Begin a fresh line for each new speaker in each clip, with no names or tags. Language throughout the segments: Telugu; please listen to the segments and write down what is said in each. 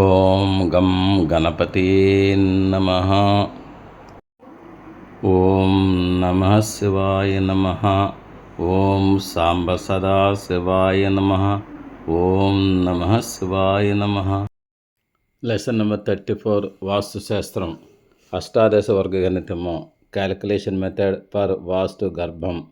ఓం గం గణపతి నమ. ఓం నమ శివాయ నమ. ఓం సాంబ సదా శివాయ నమ. ఓం నమ శివాయ నమ. లెసన్ నెంబర్ థర్టీ ఫోర్ వాస్తుశాస్త్రం. అష్టాదశ వర్గ గణితము క్యాలిక్యులేషన్ మెథడ్ ఫర్ వాస్తు గర్భం.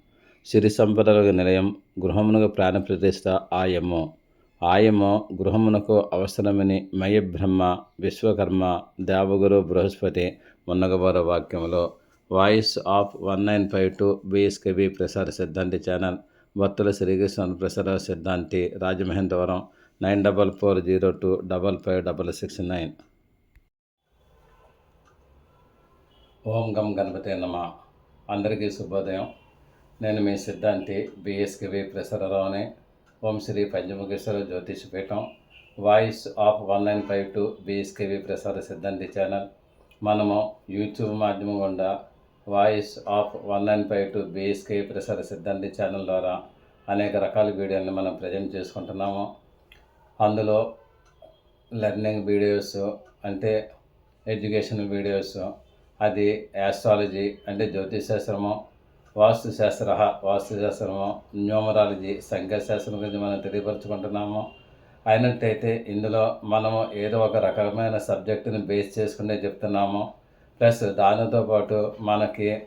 సిరి సంపదలకు నిలయం. గృహమునకు ప్రాణ ప్రతిష్ట ఆయము. ఆయము గృహమునకు అవసరమని మయబ్రహ్మ విశ్వకర్మ దేవగురు బృహస్పతి మున్నగవర వాక్యములో voice of one nine five two BSKB Prasara సిద్ధాంతి ఛానల్ భక్తుల శ్రీకృష్ణ ప్రసార సిద్ధాంతి Rajamahendravaram nine double four zero two double five double six nine. ఓం గం గణపతి నమ. అందరికీ శుభోదయం. నేను మీ సిద్ధాంతి బిఎస్కేవి ప్రసరరావుని ఓం Sri Panchamukheswara Jyotish Peetham voice of one nine five two BSKV ప్రసార సిద్ధాంతి ఛానల్. మనము యూట్యూబ్ మాధ్యమం గుండా voice of one nine five two BSKV ప్రసార సిద్ధాంతి ఛానల్ ద్వారా అనేక రకాల వీడియోలను మనం ప్రజెంట్ చేసుకుంటున్నాము. అందులో లెర్నింగ్ వీడియోస్ అంటే ఎడ్యుకేషనల్ వీడియోస్ అది యాస్ట్రాలజీ అంటే జ్యోతిశాస్త్రము వాస్తుశాస్త్ర వాస్తుశాస్త్రము న్యూమరాలజీ సంఖ్యాశాస్త్రం గురించి మనం తెలియపరుచుకుంటున్నాము. అయినట్టయితే ఇందులో మనము ఏదో ఒక రకమైన సబ్జెక్టుని బేస్ చేసుకునే చెప్తున్నాము. ప్లస్ దానితో పాటు మనకి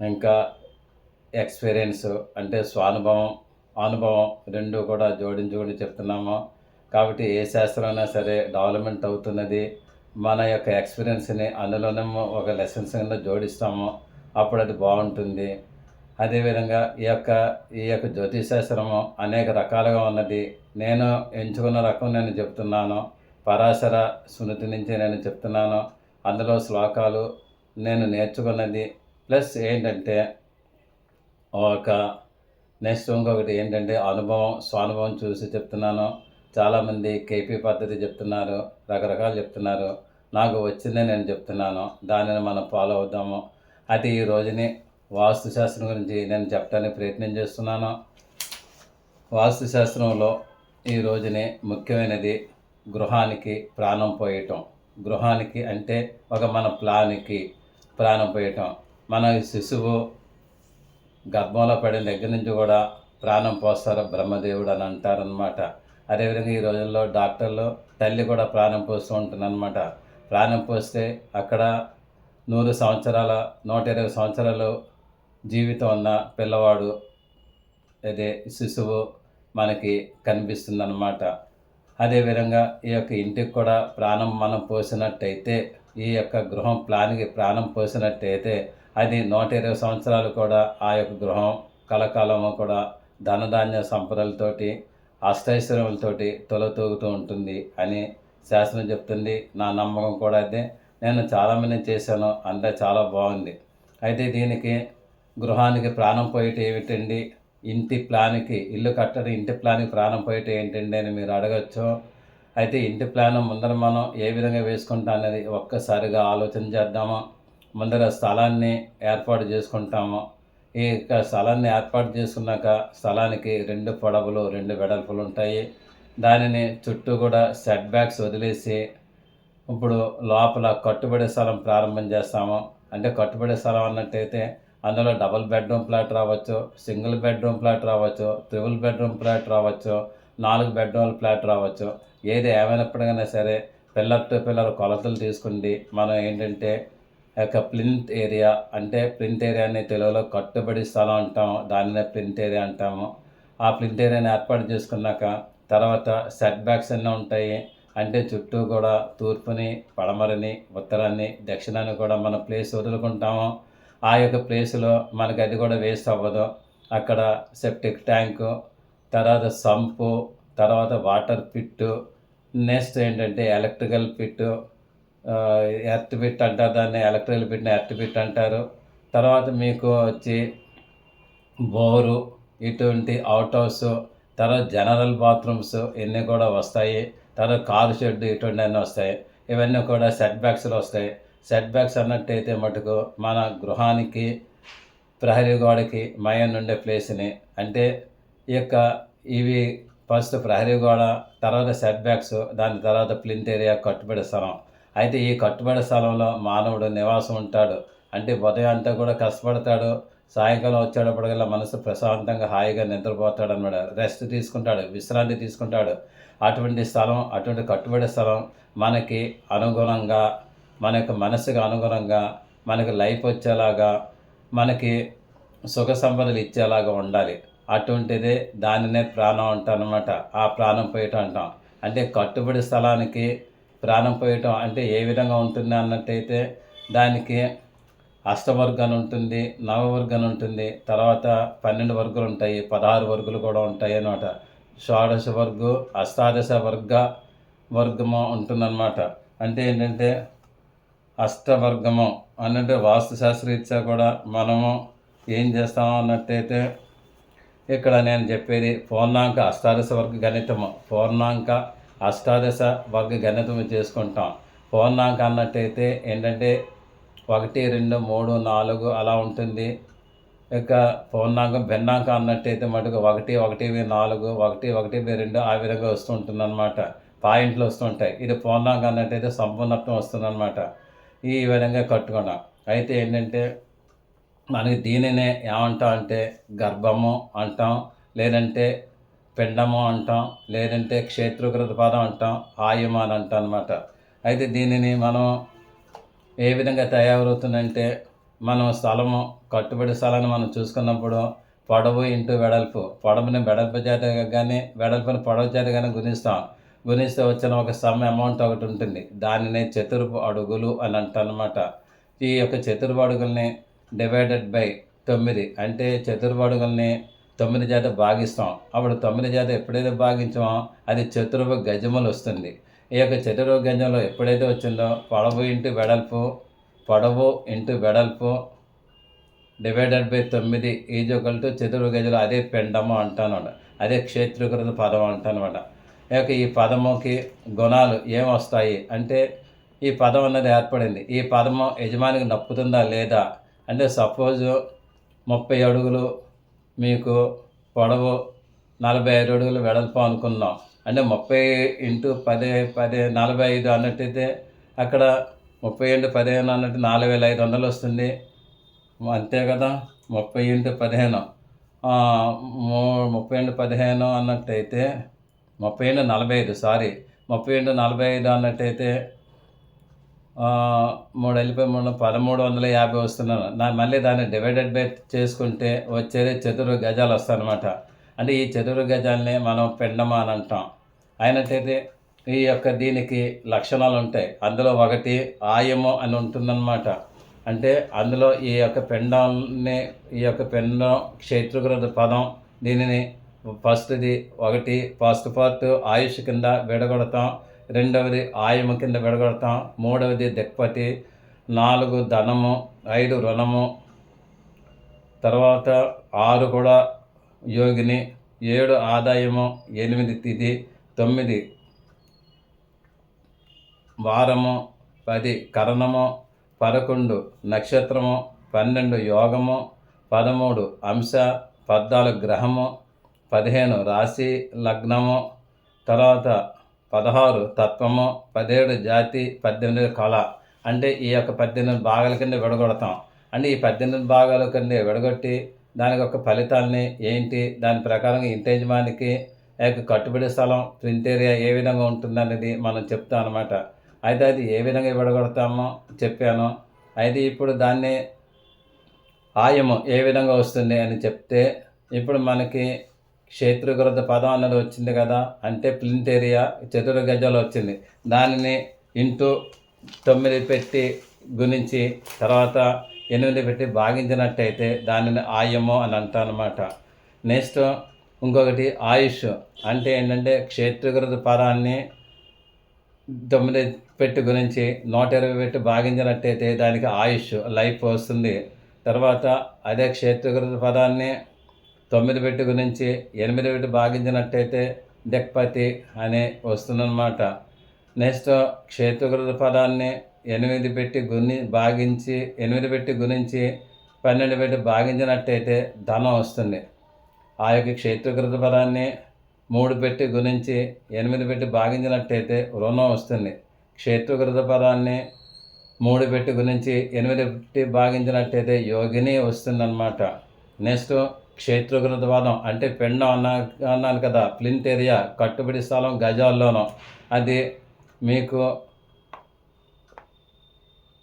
ఇంకా ఎక్స్పీరియన్స్ అంటే స్వానుభవం అనుభవం రెండు కూడా జోడించుకుని చెప్తున్నాము. కాబట్టి ఏ శాస్త్రం అయినా సరే డెవలప్మెంట్ అవుతున్నది. మన యొక్క ఎక్స్పీరియన్స్ని అందులోనే ఒక లెసన్స్ కింద జోడిస్తాము. అప్పుడు అది బాగుంటుంది. అదేవిధంగా ఈ యొక్క ఈ యొక్క జ్యోతిషాస్త్రము అనేక రకాలుగా ఉన్నది. నేను ఎంచుకున్న రకం నేను చెప్తున్నాను. పరాశర స్మృతి నుంచి నేను చెప్తున్నాను. అందులో శ్లోకాలు నేను నేర్చుకున్నది. ప్లస్ ఏంటంటే ఒక నెక్స్ట్ ఇంకొకటి ఏంటంటే అనుభవం స్వానుభవం చూసి చెప్తున్నాను. చాలామంది కేపీ పద్ధతి చెప్తున్నారు రకరకాలు చెప్తున్నారు. నాకు వచ్చిందే నేను చెప్తున్నాను. దానిని మనం ఫాలో అవుదాము. అది ఈ రోజుని వాస్తుశాస్త్రం గురించి నేను చెప్పడానికి ప్రయత్నం చేస్తున్నాను. వాస్తుశాస్త్రంలో ఈ రోజుని ముఖ్యమైనది గృహానికి ప్రాణం పోయటం. గృహానికి అంటే ఒక మన ప్లాన్కి ప్రాణం పోయటం. మన శిశువు గర్భంలో పడిన దగ్గర నుంచి కూడా ప్రాణం పోస్తారు బ్రహ్మదేవుడు అని అంటారనమాట అదేవిధంగా ఈ రోజుల్లో డాక్టర్లు తల్లి కూడా ప్రాణం పోస్తూ ఉంటుందన్నమాట. ప్రాణం పోస్తే అక్కడ నూరు సంవత్సరాల నూట ఇరవై సంవత్సరాలు జీవితం ఉన్న పిల్లవాడు అదే శిశువు మనకి కనిపిస్తుందన్నమాట. అదేవిధంగా ఈ యొక్క ఇంటికి కూడా ప్రాణం మనం పోసినట్టయితే ఈ యొక్క గృహం ప్లాన్కి ప్రాణం పోసినట్టయితే అది నూట ఇరవై సంవత్సరాలు కూడా ఆ యొక్క గృహం కలకాలము కూడా ధనధాన్య సంపదలతోటి అష్టైశ్వర్యములతోటి తొలతూగుతూ ఉంటుంది అని శాస్త్రం చెప్తుంది. నా నమ్మకం కూడా అదే. నేను చాలామంది చేశాను. అంతా చాలా బాగుంది. అయితే దీనికి గృహానికి ప్రాణం పోయేట ఏమిటండి? ఇంటి ప్లాన్కి ఇల్లు కట్టడం ఇంటి ప్లాన్కి ప్రాణం పోయేట ఏంటండి అని మీరు అడగచ్చు. అయితే ఇంటి ప్లాన్ ముందర మనం ఏ విధంగా వేసుకుంటాం అనేది ఒక్కసారిగా ఆలోచన చేద్దాము. ముందర స్థలాన్ని ఏర్పాటు చేసుకుంటాము. ఈ యొక్క స్థలాన్ని ఏర్పాటు చేసుకున్నాక స్థలానికి రెండు పొడవులు రెండు వెడల్పులు ఉంటాయి. దానిని చుట్టూ కూడా సెట్ బ్యాక్స్ వదిలేసి ఇప్పుడు లోపల కట్టుబడి స్థలం ప్రారంభం చేస్తాము. అంటే కట్టుబడి స్థలం అన్నట్టయితే అందులో డబుల్ బెడ్రూమ్ ఫ్లాట్ రావచ్చు సింగిల్ బెడ్రూమ్ ఫ్లాట్ రావచ్చు త్రిబుల్ బెడ్రూమ్ ఫ్లాట్ రావచ్చు నాలుగు బెడ్రూమ్ ఫ్లాట్ రావచ్చు. ఏది ఏమైనప్పటికైనా సరే పిల్లర్ టు పిల్లర్ కొలతలు తీసుకుండి మనం ఏంటంటే యొక్క ప్లింత్ ఏరియా అంటే ప్లింత్ ఏరియాని తెలుగులో కట్టుబడి స్థలం అంటాము దానినే ప్లింత్ ఏరియా అంటాము. ఆ ప్లింత్ ఏరియాని ఏర్పాటు చేసుకున్నాక తర్వాత సెట్ బ్యాక్స్ అన్నీ ఉంటాయి. అంటే చుట్టూ కూడా తూర్పుని పడమరని ఉత్తరాన్ని దక్షిణాన్ని కూడా మనం ప్లేస్ వదులుకుంటాము. ఆ యొక్క ప్లేస్లో మనకి అది కూడా వేస్ట్ అవ్వదు. అక్కడ సెప్టిక్ ట్యాంకు తర్వాత సంపు తర్వాత వాటర్ పిట్టు నెక్స్ట్ ఏంటంటే ఎలక్ట్రికల్ పిట్టు ఎర్త్ పిట్ అంటారు దాన్ని ఎలక్ట్రికల్ పిట్ని ఎర్త్ పిట్ అంటారు. తర్వాత మీకు వచ్చి బోరు ఇటువంటి అవుట్ హౌస్ తర్వాత జనరల్ బాత్రూమ్స్ ఇవన్నీ కూడా వస్తాయి. తర్వాత కారు షెడ్ ఇటువంటి అన్నీ వస్తాయి. ఇవన్నీ కూడా సెట్ బ్యాక్స్లో వస్తాయి. సెట్ బ్యాక్స్ అన్నట్టయితే మటుకు మన గృహానికి ప్రహరీ గోడకి మయం ఉండే ప్లేస్ని అంటే ఈ యొక్క ఇవి ఫస్ట్ ప్రహరీ గోడ తర్వాత సెట్ బ్యాక్స్ దాని తర్వాత ప్లింట్ ఏరియా కట్టుబడి స్థలం. అయితే ఈ కట్టుబడి స్థలంలో మానవుడు నివాసం ఉంటాడు. అంటే ఉదయం అంతా కూడా కష్టపడతాడు. సాయంకాలం వచ్చేటప్పటికల్లా మనసు ప్రశాంతంగా హాయిగా నిద్రపోతాడు అనమాట రెస్ట్ తీసుకుంటాడు విశ్రాంతి తీసుకుంటాడు. అటువంటి స్థలం అటువంటి కట్టుబడి స్థలం మనకి అనుగుణంగా మన యొక్క మనసుకు అనుగుణంగా మనకి లైఫ్ వచ్చేలాగా మనకి సుఖ సంపదలు ఇచ్చేలాగా ఉండాలి. అటువంటిదే దానినే ప్రాణం అంటానమాట ఆ ప్రాణం పోయటం అంటాం. అంటే కట్టుబడి స్థలానికి ప్రాణం పోయటం అంటే ఏ విధంగా ఉంటుంది అన్నట్టయితే దానికి అష్టవర్గాన్ని ఉంటుంది నవవర్గం ఉంటుంది తర్వాత పన్నెండు వర్గులు ఉంటాయి పదహారు వర్గులు కూడా ఉంటాయి అన్నమాట. షోడశ వర్గు అష్టాదశ వర్గ వర్గము ఉంటుందన్నమాట. అంటే ఏంటంటే అష్టవర్గము అన్నట్టు వాస్తుశాస్త్రరీత్యా కూడా మనము ఏం చేస్తాము అన్నట్టయితే ఇక్కడ నేను చెప్పేది పూర్ణాంక అష్టాదశ వర్గ గణితము. పూర్ణాంక అష్టాదశ వర్గ గణితము చేసుకుంటాం. పూర్ణాంక అన్నట్టయితే ఏంటంటే ఒకటి రెండు మూడు నాలుగు అలా ఉంటుంది. ఇక పూర్ణాంకం భిన్నాంకం అన్నట్టయితే మటుకు ఒకటి ఒకటి నాలుగు ఒకటి ఒకటి రెండు ఆ విధంగా వస్తుంటుంది అనమాట పాయింట్లు వస్తుంటాయి ఇది పూర్ణాంకం అన్నట్టయితే సంపూర్ణత్వం వస్తుందన్నమాట. ఈ విధంగా కట్టుకున్నాం. అయితే ఏంటంటే మనకి దీనినే ఏమంటాం అంటే గర్భము అంటాం లేదంటే పిండము అంటాం లేదంటే క్షేత్రకృత పదం అంటాం ఆయుమ అని అంటాం అనమాట అయితే దీనిని మనం ఏ విధంగా తయారవుతుందంటే మనం స్థలము కట్టుబడి స్థలాన్ని మనం చూసుకున్నప్పుడు పొడవు ఇంటూ వెడల్పు. పొడవుని వెడల్పు చేత కానీ వెడల్పుని పొడవు చేత కానీ గుణిస్తాం. గుణిస్తే వచ్చిన ఒక సమ్ అమౌంట్ ఒకటి ఉంటుంది. దానినే చతురపు అడుగులు అని అంటారనమాట ఈ యొక్క చతురపు అడుగుల్ని డివైడెడ్ బై తొమ్మిది అంటే చతురపు అడుగుల్ని తొమ్మిది చేత భాగిస్తాం. అప్పుడు తొమ్మిది చేత ఎప్పుడైతే భాగించామో అది చతురపు గజములు వస్తుంది. ఈ యొక్క చతురపు గజంలో ఎప్పుడైతే వచ్చిందో పొడవు ఇంటూ వెడల్పు పొడవు ఇంటూ వెడల్పు డివైడెడ్ బై తొమ్మిది ఈజ్ ఒకల్ టు చతుర్భు గజలు అదే పెండము అంటాను అదే క్షేత్రీకృత పదం అంటానమాట. యొక్క ఈ పదముకి గుణాలు ఏమొస్తాయి? అంటే ఈ పదం అన్నది ఏర్పడింది. ఈ పదము యజమానికి నప్పుతుందా లేదా? అంటే సపోజ్ ముప్పై అడుగులు మీకు పొడవు నలభై ఐదు అడుగులు వెడల్పు అనుకుందాం అంటే ముప్పై ఇంటూ పదే పదే నలభై ఐదు అన్నట్టయితే అక్కడ ముప్పై ఇంటూ పదిహేను అన్నట్టు నాలుగు వేల ఐదు వందలు వస్తుంది. అంతే కదా? ముప్పై ఇంటూ పదిహేను. ముప్పై ఇంటూ పదిహేను అన్నట్టయితే ముప్పై ఏడు నలభై ఐదు సారీ. ముప్పై ఇంటూ నలభై ఐదు అన్నట్టయితే మూడు వెళ్ళిపోయి మూడు పదమూడు వందల యాభై వస్తున్నాను. నా మళ్ళీ దాన్ని డివైడెడ్ బై చేసుకుంటే వచ్చేది చతురు గజాలు వస్తాయన్నమాట. అంటే ఈ చతురు గజాలని మనం పిండమా అని అంటాం. అయినట్టయితే ఈ యొక్క దీనికి లక్షణాలు ఉంటాయి. అందులో ఒకటి ఆయము అని ఉంటుందన్నమాట. అంటే అందులో ఈ యొక్క పిండాన్ని ఈ యొక్క పిండం క్షేత్రకృత పదం దీనిని ఫస్ట్ది ఒకటి ఫస్ట్ పార్ట్ ఆయుష్ కింద విడగొడతాం రెండవది ఆయము కింద విడగొడతాం మూడవది దిక్పతి నాలుగు ధనము ఐదు రుణము తర్వాత ఆరు కూడా యోగిని ఏడు ఆదాయము ఎనిమిది తిథి తొమ్మిది వారము పది కరణము పదకొండు నక్షత్రము పన్నెండు యోగము పదమూడు అంశ పద్నాలుగు గ్రహము పదిహేను రాశి లగ్నము తర్వాత పదహారు తత్వము పదిహేడు జాతి పద్దెనిమిది కళ. అంటే ఈ యొక్క పద్దెనిమిది భాగాల కింద విడగొడతాం. అంటే ఈ పద్దెనిమిది భాగాల కింద విడగొట్టి దానికి ఒక ఫలితాలని ఏంటి దాని ప్రకారంగా ఇంటి యజమానికి యొక్క కట్టుబడి స్థలం ప్రింట్ ఏరియా ఏ విధంగా ఉంటుందనేది మనం చెప్తాం అనమాట అయితే అది ఏ విధంగా విడగొడతామో చెప్పాను. అయితే ఇప్పుడు దాన్ని ఆయము ఏ విధంగా వస్తుంది అని చెప్తే ఇప్పుడు మనకి క్షేత్రకృత పదం అన్నది వచ్చింది కదా అంటే ప్లింట్ ఏరియా చతుర గజాలు వచ్చింది. దానిని ఇంటూ తొమ్మిది పెట్టి గుణించి తర్వాత ఎనిమిది పెట్టి భాగించినట్టయితే దానిని ఆయము అని అంటానమాట నెక్స్ట్ ఇంకొకటి ఆయుష్ అంటే ఏంటంటే క్షేత్రకృత పదాన్ని తొమ్మిది పెట్టి గురించి నూట ఇరవై పెట్టి భాగించినట్టయితే దానికి ఆయుష్ లైఫ్ వస్తుంది. తర్వాత అదే క్షేత్రకృత పదాన్ని తొమ్మిది పెట్టి గురించి ఎనిమిది పెట్టి భాగించినట్టయితే దిక్పతి అని వస్తుందన్నమాట. నెక్స్ట్ క్షేత్రకృత పదాన్ని ఎనిమిది పెట్టి గుని భాగించి ఎనిమిది పెట్టి గుణించి పన్నెండు పెట్టి భాగించినట్టయితే ధనం వస్తుంది. ఆ యొక్క క్షేత్రకృత పదాన్ని మూడు పెట్టి గుణించి ఎనిమిది పెట్టి భాగించినట్టయితే రుణం వస్తుంది. క్షేత్రకృత పదాన్ని మూడు పెట్టి గుణించి ఎనిమిది పెట్టి భాగించినట్టయితే యోగిని వస్తుందన్నమాట. నెక్స్ట్ క్షేత్రకృత పదం అంటే పెండం అన్నా అన్నాను కదా ప్లింత్ ఏరియా కట్టుబడి స్థలం గజాల్లోనూ. అది మీకు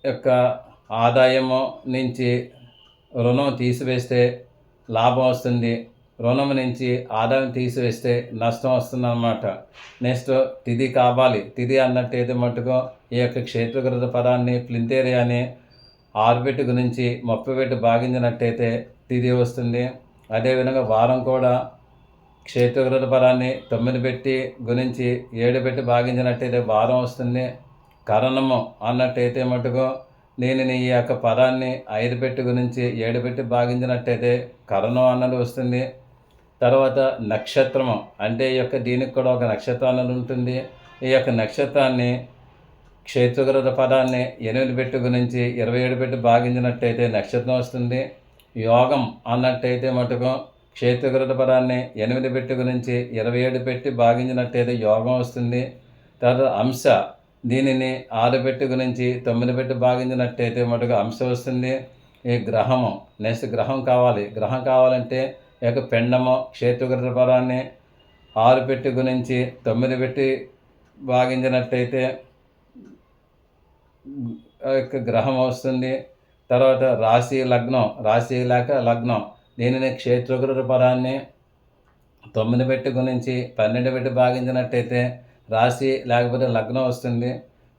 యొక్క ఆదాయము నుంచి రుణం తీసివేస్తే లాభం వస్తుంది. రుణం నుంచి ఆదాయం తీసివేస్తే నష్టం వస్తుందన్నమాట. నెక్స్ట్ తిది కావాలి. తిది అన్నట్టయితే మటుకు ఈ యొక్క క్షేత్రకృత పదాన్ని ప్లింతేరియాని ఆరు గురించి ముప్పై పెట్టి భాగించినట్టయితే తిది వస్తుంది. అదేవిధంగా వారం కూడా క్షేత్రకృత పదాన్ని తొమ్మిది పెట్టి గురించి ఏడు పెట్టి భాగించినట్టయితే వారం వస్తుంది. కరణము అన్నట్టయితే మటుకు నేను ఈ యొక్క పదాన్ని ఐదు పెట్టి గురించి ఏడు పెట్టి భాగించినట్టయితే కరణం అన్నది వస్తుంది. తర్వాత నక్షత్రము అంటే ఈ యొక్క దీనికి కూడా ఒక నక్షత్రం అన్నది ఉంటుంది. ఈ యొక్క నక్షత్రాన్ని క్షేత్రకృత పదాన్ని ఎనిమిది పెట్టి గురించి ఇరవై ఏడు పెట్టి భాగించినట్టయితే నక్షత్రం వస్తుంది. యోగం అన్నట్టయితే మటుకు క్షేత్రకృత పదాన్ని ఎనిమిది పెట్టి గురించి ఇరవై ఏడు పెట్టి భాగించినట్టయితే యోగం వస్తుంది. తర్వాత అంశ దీనిని ఆరు పెట్టి గురించి తొమ్మిది పెట్టి భాగించినట్టయితే మటుకు అంశ వస్తుంది. ఈ గ్రహము నెక్స్ట్ గ్రహం కావాలి. గ్రహం కావాలంటే యొక్క పిండము క్షేత్రకృత పదాన్ని ఆరు పెట్టి గురించి తొమ్మిది పెట్టి భాగించినట్టయితే యొక్క గ్రహం వస్తుంది. తర్వాత రాశి లగ్నం రాశి లేక లగ్నం. దీనిని క్షేత్రగురు పరాన్ని తొమ్మిది పెట్టి గురించి పన్నెండు పెట్టి భాగించినట్టయితే రాశి లేకపోతే లగ్నం వస్తుంది.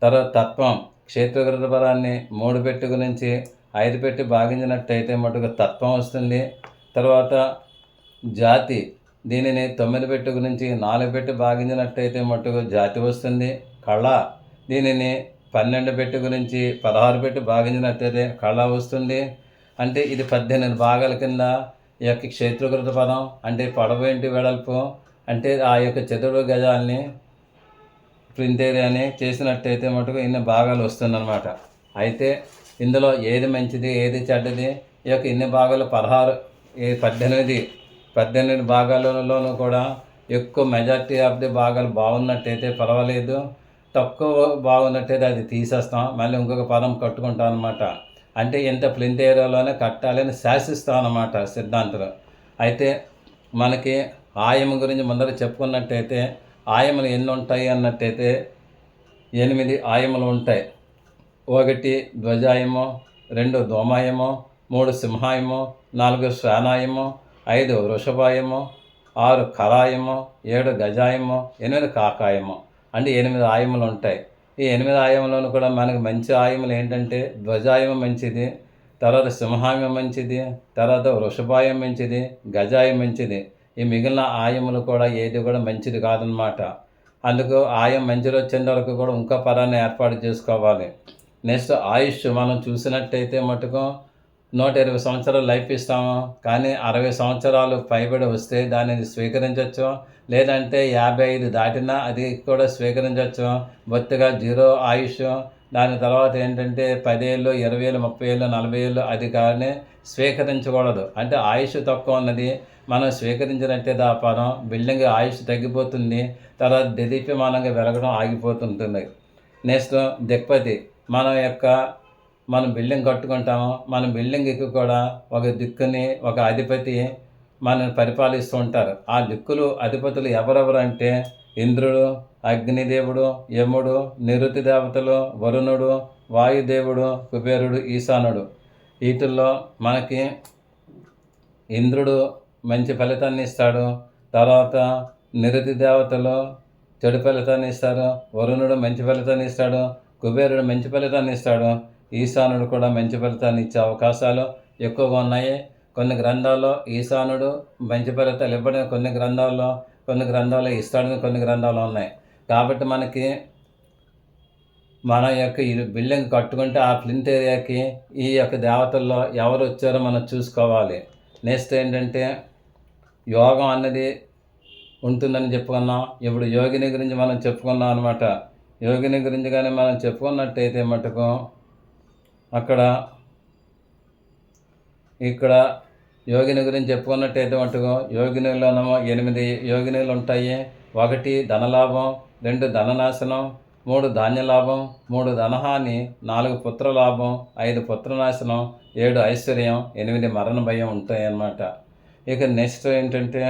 తర్వాత తత్వం క్షేత్రగురు పరాన్ని మూడు పెట్టి గురించి ఐదు పెట్టి భాగించినట్టయితే మటుకు తత్వం వస్తుంది. తర్వాత జాతి దీనిని తొమ్మిది పెట్టి గురించి నాలుగు పెట్టి భాగించినట్టయితే మటుకు జాతి వస్తుంది. కళ దీనిని పన్నెండు పెట్టు గురించి పదహారు పెట్టు భాగించినట్టయితే కళ వస్తుంది. అంటే ఇది పద్దెనిమిది భాగాల కింద ఈ యొక్క క్షేత్రకృత పదం అంటే పొడవు ఏంటి వెడల్పు అంటే ఆ యొక్క చతుర్భుజ గజాల్ని ప్రింట్ ఏరియాని చేసినట్టయితే మటుకు ఇన్ని భాగాలు వస్తుందన్నమాట. అయితే ఇందులో ఏది మంచిది ఏది చెడ్డది ఈ యొక్క ఇన్ని భాగాలు పదహారు ఈ పద్దెనిమిది పద్దెనిమిది భాగాలలోనూ కూడా ఎక్కువ మెజార్టీ ఆఫ్ ది భాగాలు బాగున్నట్టయితే పర్వాలేదు. తక్కువ బాగున్నట్టయితే అది తీసేస్తాం. మళ్ళీ ఇంకొక పదం కట్టుకుంటాం అనమాట అంటే ఇంత ప్లింత్ ఏరియాలోనే కట్టాలని శాసిస్తాం అనమాట సిద్ధాంతులు. అయితే మనకి ఆయము గురించి ముందర చెప్పుకున్నట్టయితే ఆయములు ఎన్ని ఉంటాయి అన్నట్టయితే ఎనిమిది ఆయములు ఉంటాయి. ఒకటి ధ్వజాయము రెండు దోమాయము మూడు సింహాయము నాలుగు శ్వానాయము ఐదు వృషభాయము ఆరు కరాయము ఏడు గజాయము ఎనిమిది కాకాయము. అంటే ఎనిమిది ఆయములు ఉంటాయి. ఈ ఎనిమిది ఆయములను కూడా మనకు మంచి ఆయములు ఏంటంటే ధ్వజాయము మంచిది తర్వాత సింహాయం మంచిది తర్వాత వృషభాయం మంచిది గజాయం మంచిది. ఈ మిగిలిన ఆయములు కూడా ఏది కూడా మంచిది కాదనమాట అందుకు ఆయం మంచిది వచ్చేంత వరకు కూడా ఇంకా పదాన్ని ఏర్పాటు చేసుకోవాలి. నెక్స్ట్ ఆయుష్ మనం చూసినట్టయితే మటుకు నూట ఇరవై సంవత్సరాలు లైఫ్ ఇస్తాము. కానీ అరవై సంవత్సరాలు పైబడి వస్తే దానిని స్వీకరించవచ్చు లేదంటే యాభై ఐదు దాటినా అది కూడా స్వీకరించవచ్చు బొత్తిగా జీరో ఆయుష్. దాని తర్వాత ఏంటంటే పదేళ్ళు ఇరవై ఏళ్ళు ముప్పై ఏళ్ళు నలభై ఏళ్ళు అది కానీ స్వీకరించకూడదు. అంటే ఆయుష్ తక్కువ ఉన్నది. మనం స్వీకరించినట్టే దాపారం బిల్డింగ్ ఆయుష్ తగ్గిపోతుంది. తర్వాత దిదీప్యమానంగా వెలగడం ఆగిపోతుంటుంది. నెక్స్ట్ దిక్పతి. మన యొక్క మనం బిల్డింగ్ కట్టుకుంటాము మన బిల్డింగ్కి కూడా ఒక దిక్కుని ఒక అధిపతి మనల్ని పరిపాలిస్తూ ఉంటారు. ఆ దిక్కులు అధిపతులు ఎవరెవరు అంటే ఇంద్రుడు అగ్నిదేవుడు యముడు నిరుతి దేవతలు వరుణుడు వాయుదేవుడు కుబేరుడు ఈశానుడు. వీటిల్లో మనకి ఇంద్రుడు మంచి ఫలితాన్ని ఇస్తాడు. తర్వాత నిరుతి దేవతలు చెడు ఫలితాన్ని ఇస్తారు. వరుణుడు మంచి ఫలితాన్ని ఇస్తాడు. కుబేరుడు మంచి ఫలితాన్ని ఇస్తాడు. ఈశానుడు కూడా మంచి ఫలితాన్ని ఇచ్చే అవకాశాలు ఎక్కువగా ఉన్నాయి. కొన్ని గ్రంథాల్లో ఈశానుడు మంచి ఫలితాలు ఇవ్వడం కొన్ని గ్రంథాల్లో కొన్ని గ్రంథాలు ఇస్తాడని కొన్ని గ్రంథాలు ఉన్నాయి. కాబట్టి మనకి మన యొక్క ఈ బిల్డింగ్ కట్టుకుంటే ఆ ప్లింత్ ఏరియాకి ఈ యొక్క దేవతల్లో ఎవరు వచ్చారో మనం చూసుకోవాలి. నెక్స్ట్ ఏంటంటే యోగం అన్నది ఉంటుందని చెప్పుకున్నాం. ఇప్పుడు యోగిని గురించి మనం చెప్పుకున్నాం అనమాట యోగిని గురించి కానీ మనం చెప్పుకున్నట్టయితే మటుకు అక్కడ ఇక్కడ యోగిని గురించి చెప్పుకున్నట్టయితే మటుకు యోగినిలోనేమో ఎనిమిది యోగినిలు ఉంటాయి. ఒకటి ధనలాభం రెండు ధననాశనం మూడు ధాన్యలాభం మూడు ధనహాని నాలుగు పుత్రలాభం ఐదు పుత్రనాశనం ఏడు ఐశ్వర్యం ఎనిమిది మరణ భయం ఉంటాయన్నమాట. ఇక నెక్స్ట్ ఏంటంటే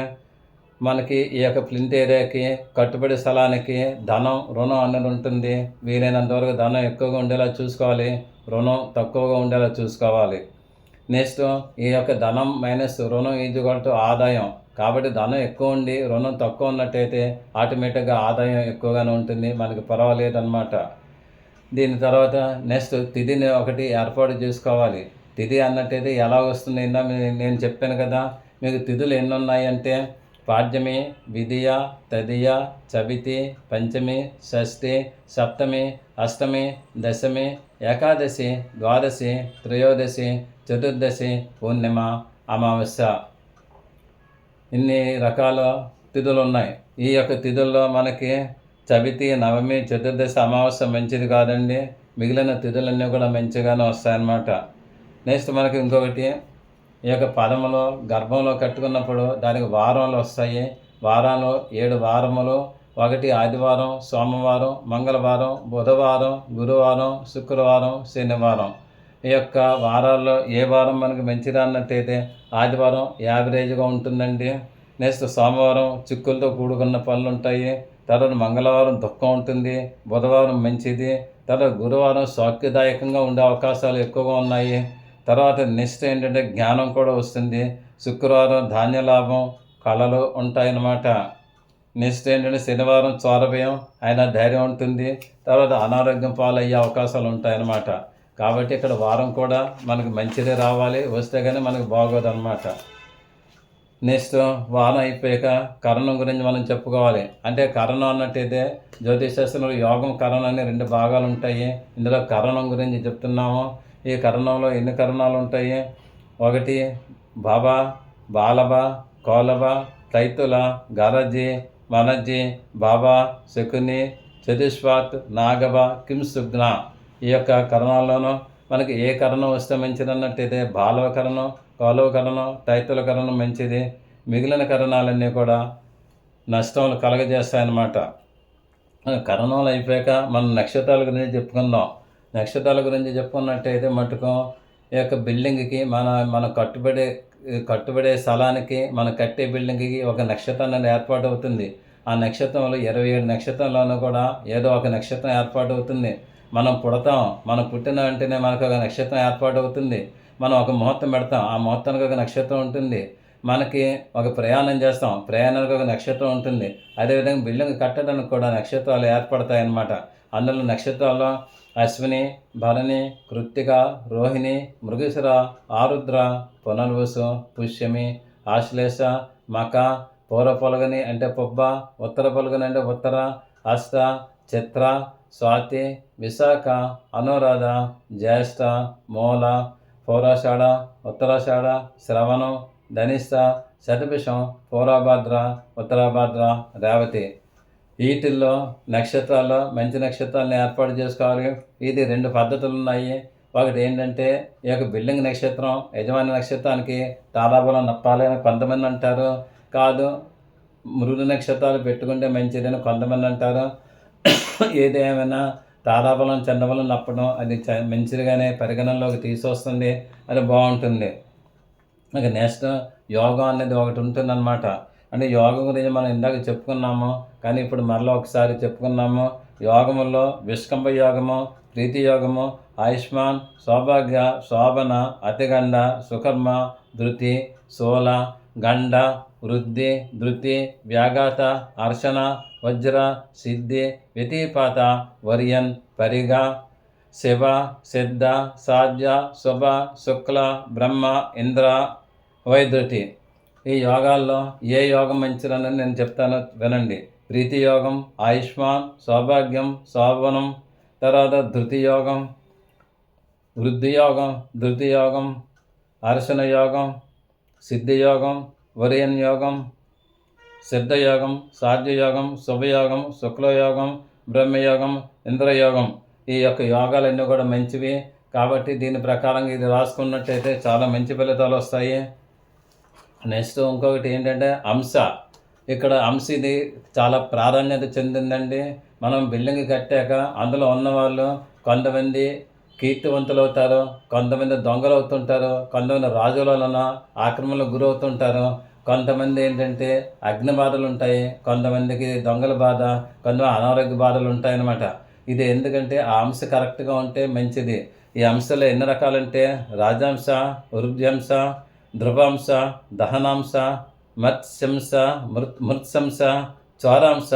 మనకి ఈ యొక్క ప్లింట్ ఏరియాకి కట్టుబడి స్థలానికి ధనం రుణం అన్నది ఉంటుంది. వీలైనంత వరకు ధనం ఎక్కువగా ఉండేలా చూసుకోవాలి రుణం తక్కువగా ఉండేలా చూసుకోవాలి. నెక్స్ట్ ఈ యొక్క ధనం మైనస్ రుణం ఈజ్వల్ టు ఆదాయం. కాబట్టి ధనం ఎక్కువ ఉండి రుణం తక్కువ ఉన్నట్టయితే ఆటోమేటిక్గా ఆదాయం ఎక్కువగానే ఉంటుంది. మనకి పర్వాలేదు అనమాట దీని తర్వాత నెక్స్ట్ తిథిని ఒకటి ఏర్పాటు చేసుకోవాలి. తిథి అన్నట్టయితే ఎలా వస్తుంది ఇందా నేను చెప్పాను కదా. మీకు తిథులు ఎన్ని ఉన్నాయంటే పాడ్యమి విధియ తదియ చవితి పంచమి షష్ఠి సప్తమి అష్టమి దశమి ఏకాదశి ద్వాదశి త్రయోదశి చతుర్దశి పూర్ణిమ అమావాస్య. ఇన్ని రకాల తిథులు ఉన్నాయి ఈ యొక్క తిథుల్లో మనకి చవితి నవమి చతుర్దశి అమావాస్య మంచిది కాదండి. మిగిలిన తిథులన్నీ కూడా మంచిగానే వస్తాయన్నమాట. నెక్స్ట్ మనకి ఇంకొకటి ఈ యొక్క పదములు గర్భంలో కట్టుకున్నప్పుడు దానికి వారాలు వస్తాయి. వారాలు ఏడు వారములు. ఒకటి ఆదివారం సోమవారం మంగళవారం బుధవారం గురువారం శుక్రవారం శనివారం. ఈ యొక్క వారాల్లో ఏ వారం మనకి మంచిది అన్నట్టయితే ఆదివారం యావరేజ్గా ఉంటుందండి. నెక్స్ట్ సోమవారం చిక్కులతో కూడుకున్న పనులు ఉంటాయి. తర్వాత మంగళవారం దుఃఖం ఉంటుంది. బుధవారం మంచిది. తర్వాత గురువారం సౌఖ్యదాయకంగా ఉండే అవకాశాలు ఎక్కువగా ఉన్నాయి. తర్వాత నెక్స్ట్ ఏంటంటే జ్ఞానం కూడా వస్తుంది. శుక్రవారం ధాన్యలాభం కళలు ఉంటాయన్నమాట. నెక్స్ట్ ఏంటంటే శనివారం చోరభయం అయినా ధైర్యం ఉంటుంది. తర్వాత అనారోగ్యం పాలయ్యే అవకాశాలు ఉంటాయన్నమాట. కాబట్టి ఇక్కడ వారం కూడా మనకు మంచిదే రావాలి. వస్తే కానీ మనకు బాగోదన్నమాట. నెక్స్ట్ వారం అయిపోయాక కరణం గురించి మనం చెప్పుకోవాలి. అంటే కరణం అన్నట్టయితే జ్యోతిషాస్త్రంలో యోగం కరణం అనే రెండు భాగాలు ఉంటాయి. ఇందులో కరణం గురించి చెప్తున్నాము. ఈ కరణంలో ఎన్ని కరణాలు ఉంటాయి? ఒకటి బాబా బాలబ కోలబ తైతుల గరజి వనజి బాబా శకుని చతుష్వాత్ నాగబ కింసుగ్న ఈ యొక్క కరణాల్లోనూ మనకి ఏ కరణం వస్తే మంచిదన్నట్టయితే బాలవ కరణం కౌలవ కరణం తైతుల కరణం మంచిది. మిగిలిన కరణాలన్నీ కూడా నష్టములు కలగజేస్తాయన్నమాట. కరణాలు అయిపోయాక మనం నక్షత్రాల గురించి చెప్పుకుందాం. నక్షత్రాల గురించి చెప్పుకున్నట్టయితే మటుకు ఈ యొక్క బిల్డింగ్కి మన మన కట్టుబడే కట్టుబడే స్థలానికి మన కట్టే బిల్డింగ్కి ఒక నక్షత్రం అనేది ఏర్పాటు అవుతుంది ఆ నక్షత్రంలో ఇరవై ఏడు నక్షత్రంలోనూ కూడా ఏదో ఒక నక్షత్రం ఏర్పాటు అవుతుంది మనం పుడతాం మనం పుట్టిన వెంటనే మనకు ఒక నక్షత్రం ఏర్పాటు అవుతుంది మనం ఒక ముహూర్తం పెడతాం ఆ ముహూర్తానికి ఒక నక్షత్రం ఉంటుంది. మనకి ఒక ప్రయాణం చేస్తాం ప్రయాణానికి ఒక నక్షత్రం ఉంటుంది. అదేవిధంగా బిల్డింగ్ కట్టడానికి కూడా నక్షత్రాలు ఏర్పడతాయి అన్నమాట అందులో నక్షత్రాల్లో అశ్విని భరణి కృత్తిక రోహిణి మృగశిర ఆరుద్ర పునర్వసు పుష్యమి ఆశ్లేష మక పూర్వ పొలగని అంటే పొబ్బ ఉత్తర పొలగని అంటే ఉత్తర అష్ట చిత్ర స్వాతి విశాఖ అనురాధ జ్యేష్ఠ మూల పౌరాషాఢ ఉత్తరాషాఢ శ్రవణం ధనిష్ట శతభిషం పూర్వభద్ర ఉత్తరాభద్ర రేవతి. వీటిల్లో నక్షత్రాల్లో మంచి నక్షత్రాలను ఏర్పాటు చేసుకోవాలి. ఇది రెండు పద్ధతులు ఉన్నాయి. ఒకటి ఏంటంటే ఈ యొక్క బిల్డింగ్ నక్షత్రం యజమాని నక్షత్రానికి తారాబలం నప్పాలి అని కొంతమంది అంటారు. కాదు మృదు నక్షత్రాలు పెట్టుకుంటే మంచిదని కొంతమంది అంటారు. ఏదేమైనా తారాబలం చండబలం నప్పడం అది చ- మంచిదిగానే పరిగణనలోకి తీసుకొస్తుంది అది బాగుంటుంది. ఇక నెక్స్ట్ యోగా అనేది ఒకటి ఉంటుందన్నమాట. అంటే యోగం గురించి మనం ఇందాక చెప్పుకున్నాము కానీ ఇప్పుడు మరలా ఒకసారి చెప్పుకున్నాము. యోగములో విష్కంభ యోగము ప్రీతి యోగము ఆయుష్మాన్ సౌభాగ్య శోభన అతిగండ సుకర్మ ధృతి శూల గండ వృద్ధి ధృతి వ్యాఘాత అర్చన వజ్ర సిద్ధి వ్యతిపాత వర్యన్ పరిగ శివ సిద్ధ సాధ్య శుభ శుక్ల బ్రహ్మ ఇంద్ర వైద్యుతి ఈ యోగాల్లో ఏ యోగం మంచిదని నేను చెప్తాను వినండి. ప్రీతి యోగం ఆయుష్మాన్ సౌభాగ్యం శోభనం తర్వాత ధృతి యోగం వృద్ధి యోగం ధృతి యోగం అర్శన యోగం సిద్ధి యోగం వరియన్ యోగం సిద్ధయోగం సాధ్యయోగం శుభయోగం శుక్లయోగం బ్రహ్మయోగం ఇంద్రయోగం ఈ యొక్క యోగాలన్నీ కూడా మంచివి. కాబట్టి దీని ప్రకారం ఇది రాసుకున్నట్టయితే చాలా మంచి ఫలితాలు వస్తాయి. నెక్స్ట్ ఇంకొకటి ఏంటంటే అంశ. ఇక్కడ అంశ ఇది చాలా ప్రాధాన్యత చెందిందండి. మనం బిల్డింగ్ కట్టాక అందులో ఉన్నవాళ్ళు కొంతమంది కీర్తివంతులు అవుతారు కొంతమంది దొంగలు అవుతుంటారు కొంతమంది రాజులలోన ఆక్రమణలకు గురవుతుంటారు. కొంతమంది ఏంటంటే అగ్ని బాధలు ఉంటాయి కొంతమందికి దొంగల బాధ కొంతమంది అనారోగ్య బాధలు ఉంటాయి అన్నమాట ఇది ఎందుకంటే ఆ అంశ కరెక్ట్గా ఉంటే మంచిది. ఈ అంశలో ఎన్ని రకాలంటే రాజాంశ వృద్ధ్యాంశ ధృవాంశ దహనాంశ మత్స్యంశ మృత్ మృత్సంశ చోరాంశ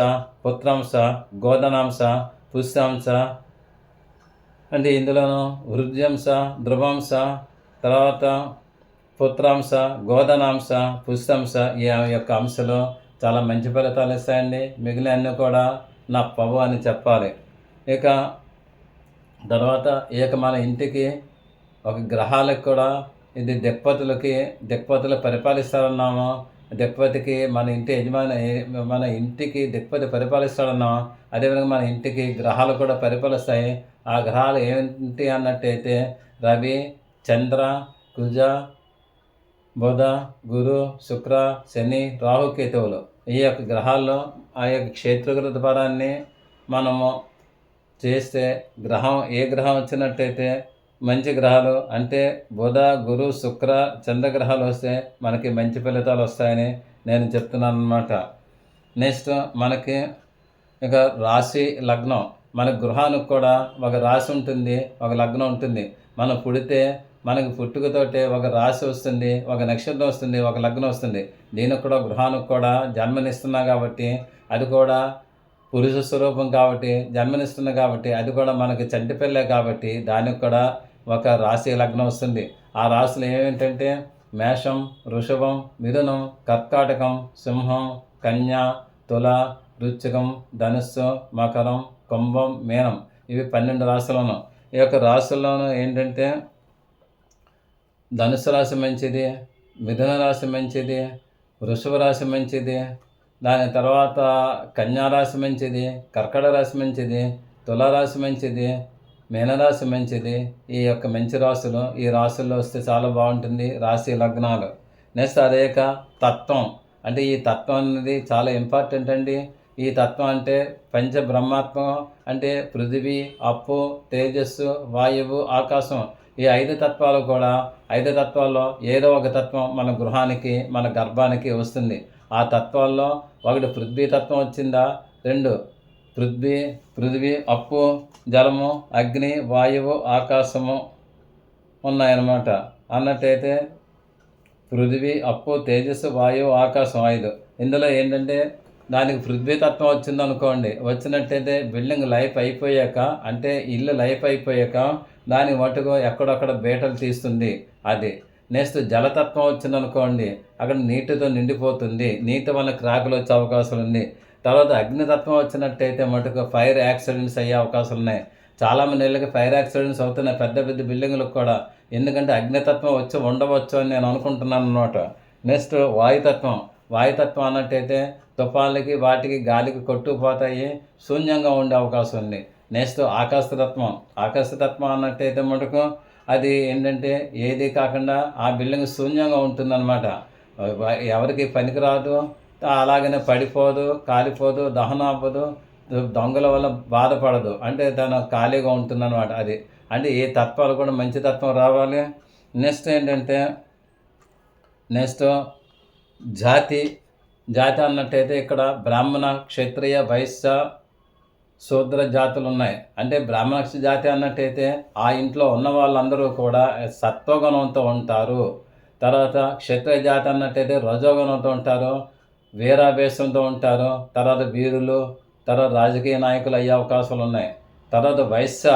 పుత్రాంశ గోధనాంశ పుష్యాంశ. అంటే ఇందులోను వృద్ధ్యంశ ధృవాంశ తర్వాత పుత్రాంశ గోధనాంశ పుష్యాంశ ఈ యొక్క అంశలో చాలా మంచి ఫలితాలు ఇస్తాయండి మిగిలిన అన్నీ కూడా నా పవ అని చెప్పాలి. ఇక తర్వాత ఇక మన ఇంటికి ఒక గ్రహాలకు కూడా ఇది దిక్పతులకి దిక్పతులు పరిపాలిస్తారన్నాము దిక్పతికి మన ఇంటి యజమాని మన ఇంటికి దిక్పతి పరిపాలిస్తాడన్నాము? అదేవిధంగా మన ఇంటికి గ్రహాలు కూడా పరిపాలిస్తాయి. ఆ గ్రహాలు ఏంటి అన్నట్టయితే రవి చంద్ర కుజ బుధ గురు శుక్ర శని రాహుకేతువులు ఈ యొక్క గ్రహాల్లో ఆ యొక్క క్షేత్రగృత పరాన్ని మనము చేస్తే గ్రహం ఏ గ్రహం వచ్చినట్టయితే మంచి గ్రహాలు అంటే బుధ గురు శుక్ర చంద్రగ్రహాలు వస్తే మనకి మంచి ఫలితాలు వస్తాయని నేను చెప్తున్నాను అనమాట నెక్స్ట్ మనకి ఇక రాశి లగ్నం. మన గృహానికి కూడా ఒక రాశి ఉంటుంది ఒక లగ్నం ఉంటుంది. మనం పుడితే మనకి పుట్టుకతోటే ఒక రాశి వస్తుంది ఒక నక్షత్రం వస్తుంది ఒక లగ్నం వస్తుంది. దీనికి కూడా గృహానికి కూడా జన్మనిస్తున్నాం కాబట్టి అది కూడా పురుష స్వరూపం కాబట్టి జన్మనిస్తుంది కాబట్టి అది కూడా మనకి చంటిపిల్లే కాబట్టి దానికి కూడా ఒక రాశి లగ్నం వస్తుంది. ఆ రాశులు ఏమిటంటే మేషం వృషభం మిథునం కర్కాటకం సింహం కన్య తుల రుచికం ధనుస్సు మకరం కుంభం మీనం. ఇవి పన్నెండు రాశులను. ఈ యొక్క రాశుల్లోనూ ఏంటంటే ధనుసు రాశి మంచిది మిథున రాశి మంచిది వృషభ రాశి మంచిది దాని తర్వాత కన్యారాశి మంచిది కర్కట రాశి మంచిది తులారాశి మంచిది మీనరాశి మంచిది. ఈ యొక్క మంచి రాశులు ఈ రాశుల్లో వస్తే చాలా బాగుంటుంది రాశి లగ్నాలు. నెక్స్ట్ అదేక తత్వం. అంటే ఈ తత్వం అనేది చాలా ఇంపార్టెంట్ అండి. ఈ తత్వం అంటే పంచ బ్రహ్మాత్మం అంటే పృథివీ అప్పు తేజస్సు వాయువు ఆకాశం. ఈ ఐదు తత్వాలు కూడా ఐదు తత్వాల్లో ఏదో ఒక తత్వం మన గృహానికి మన గర్భానికి వస్తుంది. ఆ తత్వాల్లో ఒకటి పృథ్వీ తత్వం వచ్చిందా? రెండు. పృథ్వీ పృథ్వీ అప్పు జలము అగ్ని వాయువు ఆకాశము ఉన్నాయన్నమాట. అన్నట్టయితే పృథ్వీ అప్పు తేజస్సు వాయువు ఆకాశం ఐదు. ఇందులో ఏంటంటే దానికి పృథ్వీ తత్వం వచ్చింది అనుకోండి వచ్చినట్టయితే బిల్డింగ్ లైఫ్ అయిపోయాక అంటే ఇల్లు లైఫ్ అయిపోయాక దాని మటుకు ఎక్కడొక్కడ బీటలు తీస్తుంది. అది. నెక్స్ట్ జలతత్వం వచ్చింది అనుకోండి అక్కడ నీటితో నిండిపోతుంది నీటి వల్ల క్రాకులు వచ్చే అవకాశం ఉంది. తర్వాత అగ్నితత్వం వచ్చినట్టయితే మటుకు ఫైర్ యాక్సిడెంట్స్ అయ్యే అవకాశాలు ఉన్నాయి. చాలామంది ఇళ్ళకి ఫైర్ యాక్సిడెంట్స్ అవుతున్నాయి పెద్ద పెద్ద బిల్డింగులకు కూడా. ఎందుకంటే అగ్నితత్వం వచ్చి ఉండవచ్చు అని నేను అనుకుంటున్నాను అనమాట నెక్స్ట్ వాయుతత్వం. వాయుతత్వం అన్నట్టయితే తుఫాన్లకి వాటికి గాలికి కొట్టుకుపోతాయి శూన్యంగా ఉండే అవకాశం ఉంది. నెక్స్ట్ ఆకాశతత్వం. ఆకాశతత్వం అన్నట్టయితే మటుకు అది ఏంటంటే ఏది కాకుండా ఆ బిల్డింగ్ శూన్యంగా ఉంటుందన్నమాట. ఎవరికి పనికిరాదు అలాగనే పడిపోదు కాలిపోదు దహనం అవ్వదు దొంగల వల్ల బాధపడదు. అంటే తను ఖాళీగా ఉంటుందన్నమాట అది. అంటే ఏ తత్వాలు కూడా మంచి తత్వం రావాలి. నెక్స్ట్ ఏంటంటే నెక్స్ట్ జాతి జాతి అన్నట్టయితే ఇక్కడ బ్రాహ్మణ క్షత్రియ వైశ్య శూద్ర జాతులు ఉన్నాయి అంటే బ్రాహ్మణక్ష జాతి అన్నట్టయితే ఆ ఇంట్లో ఉన్న వాళ్ళందరూ కూడా సత్వగుణంతో ఉంటారు. తర్వాత క్షత్రియ జాతి అన్నట్టయితే రజోగుణంతో ఉంటారు. వీరాభేషంతో ఉంటారు. తర్వాత వీరులు తర్వాత రాజకీయ నాయకులు అయ్యే అవకాశాలు ఉన్నాయి తర్వాత వైశ్య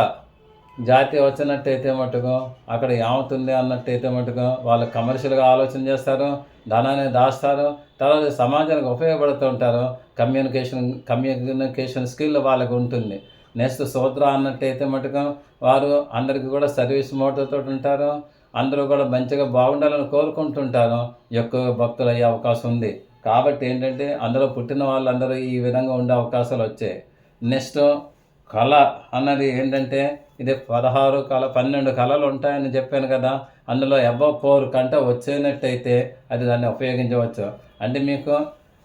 జాతి వచ్చినట్టయితే మటుకు అక్కడ ఏమవుతుంది అన్నట్టయితే మటుకు వాళ్ళు కమర్షియల్గా ఆలోచన చేస్తారు ధనాన్ని దాస్తారు తర్వాత సమాజానికి ఉపయోగపడుతూ ఉంటారు. కమ్యూనికేషన్ కమ్యూనికేషన్ స్కిల్ వాళ్ళకు ఉంటుంది. నెక్స్ట్ సూత్ర అన్నట్టయితే మటుకు వారు అందరికీ కూడా సర్వీస్ మోటార్తో ఉంటారు. అందరూ కూడా మంచిగా బాగుండాలని కోరుకుంటుంటారు. ఎక్కువ భక్తులు అయ్యే అవకాశం ఉంది. కాబట్టి ఏంటంటే అందులో పుట్టిన వాళ్ళందరూ ఈ విధంగా ఉండే అవకాశాలు వచ్చాయి. నెక్స్ట్ కళ అన్నది ఏంటంటే ఇది పదహారు కళ పన్నెండు కళలు ఉంటాయని చెప్పాను కదా. అందులో ఎవ్వ ఫోర్ కంటే వచ్చేనట్టయితే అది దాన్ని ఉపయోగించవచ్చు. అంటే మీకు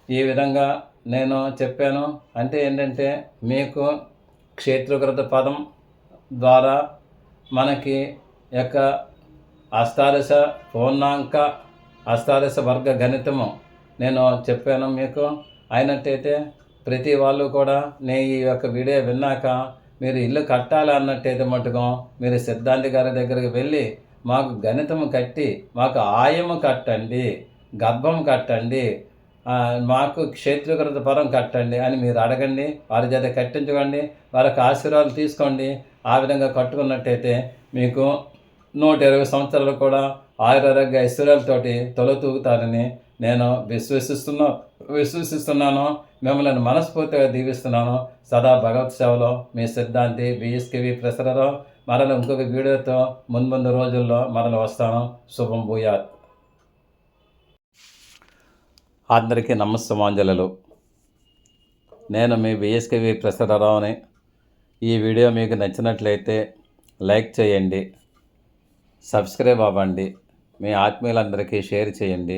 ఈ విధంగా నేను చెప్పాను. అంటే ఏంటంటే మీకు క్షేత్రకృత పదం ద్వారా మనకి యొక్క అష్టాదశ పూర్ణాంక అష్టాదశ వర్గ గణితము నేను చెప్పాను మీకు. అయినట్టయితే ప్రతి వాళ్ళు కూడా నేను ఈ యొక్క వీడియో విన్నాక మీరు ఇల్లు కట్టాలి అన్నట్టయితే మీరు సిద్ధాంతి గారి దగ్గరికి వెళ్ళి మాకు గణితము కట్టి మాకు ఆయము కట్టండి గర్భం కట్టండి మాకు క్షేత్రీకృత పరం కట్టండి అని మీరు అడగండి వారి చేత కట్టించుకోండి వారికి ఆశీర్వాదాలు తీసుకోండి ఆ విధంగా కట్టుకున్నట్టయితే మీకు నూట ఇరవై సంవత్సరాలు కూడా ఆయురారోగ్య ఐశ్వర్యాలతోటి తొలతూగుతారని నేను విశ్వసిస్తున్నా విశ్వసిస్తున్నాను మిమ్మల్ని మనస్ఫూర్తిగా దీవిస్తున్నాను సదా భగవత్ సేవలో మీ సిద్ధాంతి బిఎస్కేవి ప్రసరరావు మరల ఇంకొక వీడియోతో ముందు ముందు రోజుల్లో మరల వస్తాను. శుభం భూయాత్. అందరికీ నమస్సమాంజలు నేను మీ బిఎస్కేవి ప్రసరరావుని. ఈ వీడియో మీకు నచ్చినట్లయితే లైక్ చేయండి సబ్స్క్రైబ్ అవ్వండి మీ ఆత్మీయులందరికీ షేర్ చేయండి.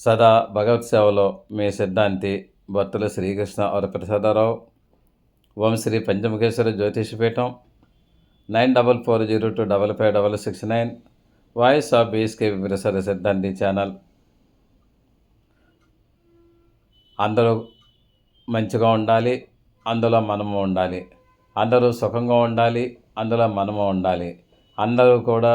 సదా భగవత్ సేవలో మీ సిద్ధాంతి భక్తులు శ్రీకృష్ణ వరప్రసాదరావు ఓం Sri Panchamukheswara Jyotishapeetham nine double four zero two double five double six nine voice of BSK ప్రసాద సిద్ధాంతి ఛానల్. అందరూ మంచిగా ఉండాలి అందులో మనము ఉండాలి. అందరూ సుఖంగా ఉండాలి అందులో మనము ఉండాలి. అందరూ కూడా